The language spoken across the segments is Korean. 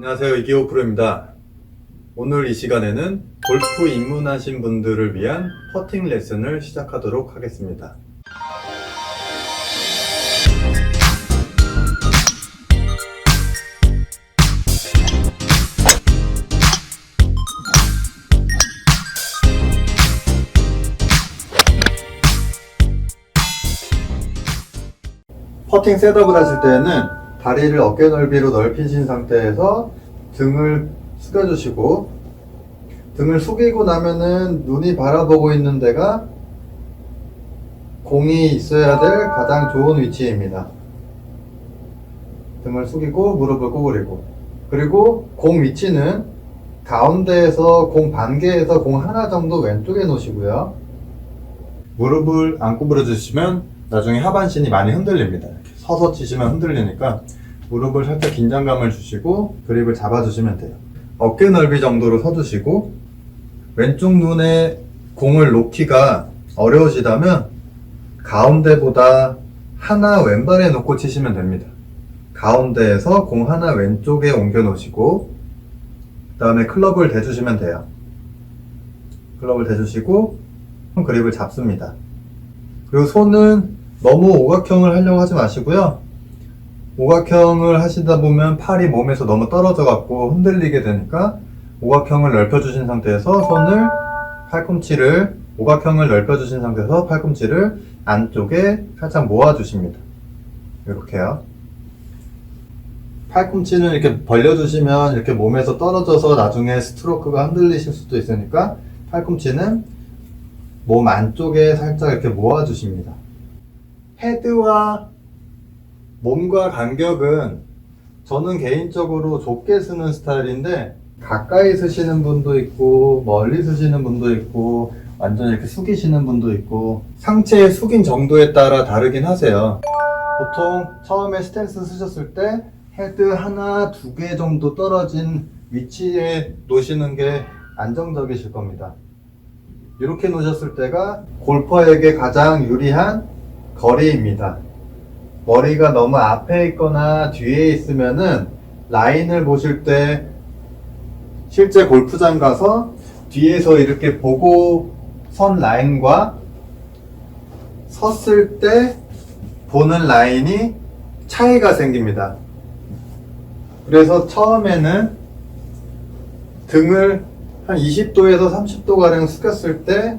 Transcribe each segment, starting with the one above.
안녕하세요 이기호 프로입니다. 오늘 이 시간에는 골프 입문하신 분들을 위한 퍼팅 레슨을 시작하도록 하겠습니다. 퍼팅 셋업을 하실 때는 다리를 어깨 넓이로 넓히신 상태에서 등을 숙여주시고 등을 숙이고 나면은 눈이 바라보고 있는 데가 공이 있어야 될 가장 좋은 위치입니다. 등을 숙이고 무릎을 구부리고 그리고 공 위치는 가운데에서 공 반개에서 공 하나 정도 왼쪽에 놓으시고요. 무릎을 안 구부려 주시면 나중에 하반신이 많이 흔들립니다. 서서 치시면 흔들리니까 무릎을 살짝 긴장감을 주시고 그립을 잡아주시면 돼요. 어깨 넓이 정도로 서주시고 왼쪽 눈에 공을 놓기가 어려우시다면 가운데보다 하나 왼발에 놓고 치시면 됩니다. 가운데에서 공 하나 왼쪽에 옮겨 놓으시고 그 다음에 클럽을 대주시면 돼요. 클럽을 대주시고 그립을 잡습니다. 그리고 손은 너무 오각형을 하려고 하지 마시고요. 오각형을 하시다 보면 팔이 몸에서 너무 떨어져 갖고 흔들리게 되니까 오각형을 넓혀주신 상태에서 손을 팔꿈치를 오각형을 넓혀주신 상태에서 팔꿈치를 안쪽에 살짝 모아주십니다. 이렇게요. 팔꿈치는 이렇게 벌려주시면 이렇게 몸에서 떨어져서 나중에 스트로크가 흔들리실 수도 있으니까 팔꿈치는 몸 안쪽에 살짝 이렇게 모아주십니다. 헤드와 몸과 간격은 저는 개인적으로 좁게 쓰는 스타일인데 가까이 쓰시는 분도 있고 멀리 쓰시는 분도 있고 완전 이렇게 숙이시는 분도 있고 상체의 숙인 정도에 따라 다르긴 하세요. 보통 처음에 스탠스 쓰셨을 때 헤드 하나, 두 개 정도 떨어진 위치에 놓으시는 게 안정적이실 겁니다. 이렇게 놓으셨을 때가 골퍼에게 가장 유리한 거리입니다. 머리가 너무 앞에 있거나 뒤에 있으면은 라인을 보실 때 실제 골프장 가서 뒤에서 이렇게 보고 선 라인과 섰을 때 보는 라인이 차이가 생깁니다. 그래서 처음에는 등을 한 20도에서 30도 가량 숙였을 때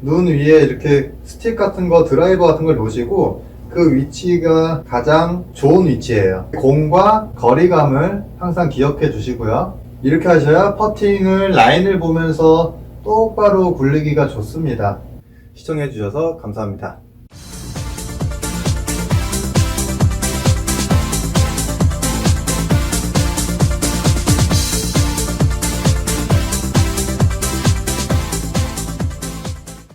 눈 위에 이렇게 스틱 같은 거 드라이버 같은 걸 놓으시고 그 위치가 가장 좋은 위치예요. 공과 거리감을 항상 기억해 주시고요. 이렇게 하셔야 퍼팅을 라인을 보면서 똑바로 굴리기가 좋습니다. 시청해 주셔서 감사합니다.